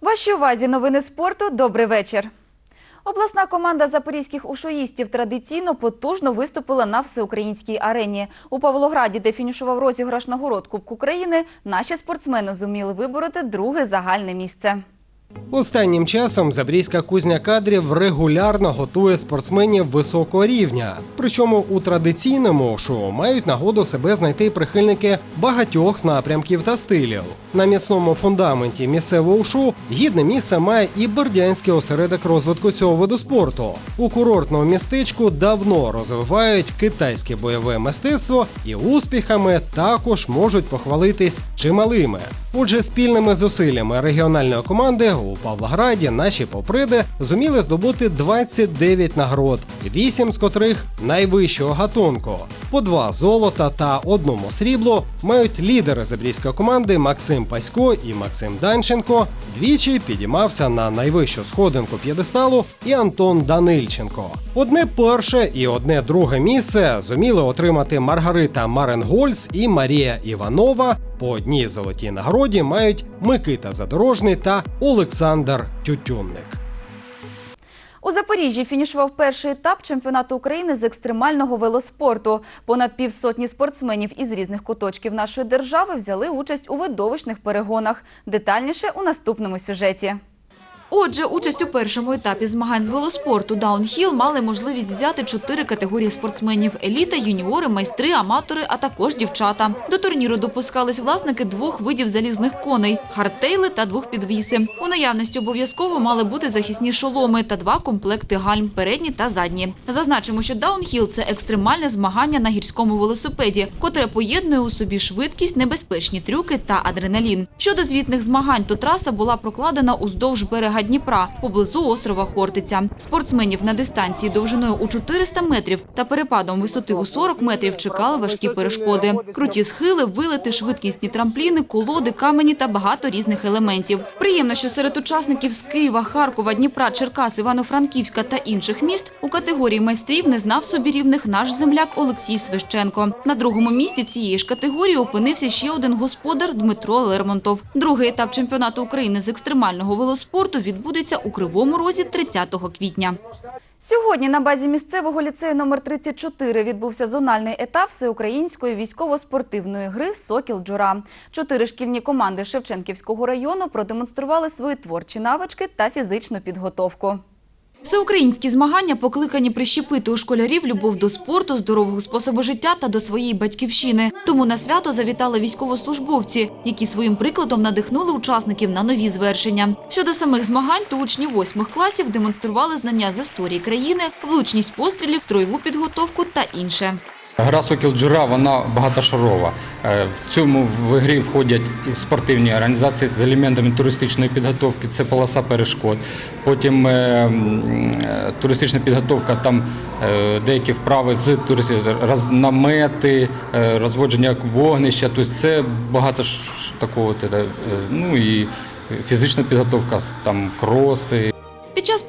Вашій увазі новини спорту. Добрий вечір. Обласна команда запорізьких ушоїстів традиційно потужно виступила на всеукраїнській арені. У Павлограді, де фінішував розіграш нагород Кубку країни, наші спортсмени зуміли вибороти друге загальне місце. Останнім часом Забрізька кузня кадрів регулярно готує спортсменів високого рівня. Причому у традиційному шоу мають нагоду себе знайти прихильники багатьох напрямків та стилів. На міцному фундаменті місцевого шоу гідне місце має і Бердянський осередок розвитку цього виду спорту. У курортному містечку давно розвивають китайське бойове мистецтво і успіхами також можуть похвалитись чималими. Отже, спільними зусиллями регіональної команди у Павлограді наші поприди зуміли здобути 29 нагород, 8 з котрих найвищого гатунку. По два золота та одному срібло мають лідери забрізької команди Максим Пасько і Максим Данченко. Двічі підіймався на найвищу сходинку п'єдесталу і Антон Данильченко. Одне перше і одне друге місце зуміли отримати Маргарита Маренгольц і Марія Іванова. По одній золотій нагороді мають Микита Задорожний та Олександр Тютюнник. У Запоріжжі фінішував перший етап чемпіонату України з екстремального велоспорту. Понад півсотні спортсменів із різних куточків нашої держави взяли участь у видовищних перегонах. Детальніше у наступному сюжеті. Отже, участь у першому етапі змагань з велоспорту «Даунхіл» мали можливість взяти чотири категорії спортсменів – еліта, юніори, майстри, аматори, а також дівчата. До турніру допускались власники двох видів залізних коней – хардтейли та двохпідвіси. У наявності обов'язково мали бути захисні шоломи та два комплекти гальм – передні та задні. Зазначимо, що «Даунхіл» – це екстремальне змагання на гірському велосипеді, котре поєднує у собі швидкість, небезпечні трюки та адреналін. Щодо звітних змагань, то траса була прокладена уздовж берега Дніпра, поблизу острова Хортиця. Спортсменів на дистанції довжиною у 400 метрів та перепадом висоти у 40 метрів чекали важкі перешкоди. Круті схили, вилети, швидкісні трампліни, колоди, камені та багато різних елементів. Приємно, що серед учасників з Києва, Харкова, Дніпра, Черкас, Івано-Франківська та інших міст у категорії майстрів не знав собі рівних наш земляк Олексій Свищенко. На другому місці цієї ж категорії опинився ще один господар Дмитро Лермонтов. Другий етап чемпіонату України з екстремального велоспорту відбудеться у Кривому Розі 30 квітня. Сьогодні на базі місцевого ліцею номер 34 відбувся зональний етап всеукраїнської військово-спортивної гри «Сокіл Джура». Чотири шкільні команди Шевченківського району продемонстрували свої творчі навички та фізичну підготовку. Всеукраїнські змагання покликані прищепити у школярів любов до спорту, здорового способу життя та до своєї батьківщини. Тому на свято завітали військовослужбовці, які своїм прикладом надихнули учасників на нові звершення. Щодо самих змагань, то учні восьмих класів демонстрували знання з історії країни, влучність пострілів, строєву підготовку та інше. Гра Сокіл Джура вона багатошарова. Е, В цьому в грі входять спортивні організації з елементами туристичної підготовки, це полоса перешкод. Потім е, е, туристична підготовка, там деякі вправи з намети, розводження вогнища. Тобто це багато такого. Ну і фізична підготовка, там кроси,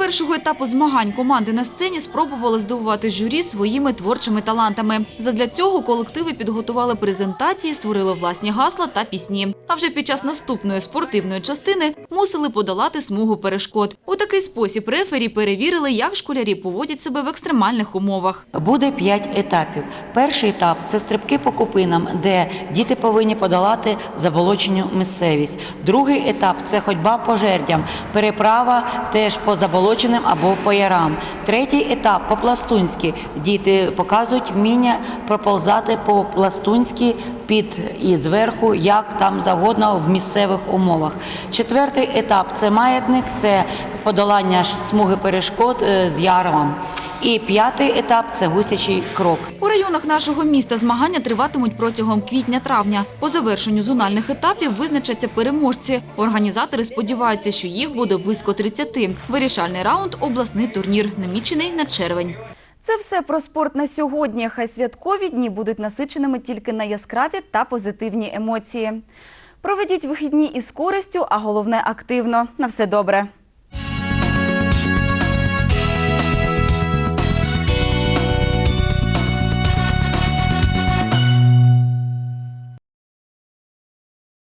першого етапу змагань команди на сцені спробували здивувати журі своїми творчими талантами. Задля цього колективи підготували презентації, створили власні гасла та пісні. А вже під час наступної спортивної частини мусили подолати смугу перешкод. У такий спосіб рефері перевірили, як школярі поводять себе в екстремальних умовах. Буде п'ять етапів. Перший етап це стрибки по купинам, де діти повинні подолати заболочену місцевість. Другий етап це ходьба по жердям, переправа теж по заболоченим або по ярам. Третій етап по-пластунськи. Діти показують вміння проползати по пластунськи під і зверху, як там завгодно в місцевих умовах. Четвертий етап це маятник, це подолання смуги перешкод е, з яром. І п'ятий етап це гусячий крок. У районах нашого міста змагання триватимуть протягом квітня-травня. По завершенню зональних етапів визначаться переможці. Організатори сподіваються, що їх буде близько 30. Вирішальний раунд – обласний турнір, намічений на червень. Це все про спорт на сьогодні. Хай святкові дні будуть насиченими тільки на яскраві та позитивні емоції. Проведіть вихідні із користю, а головне активно. На все добре.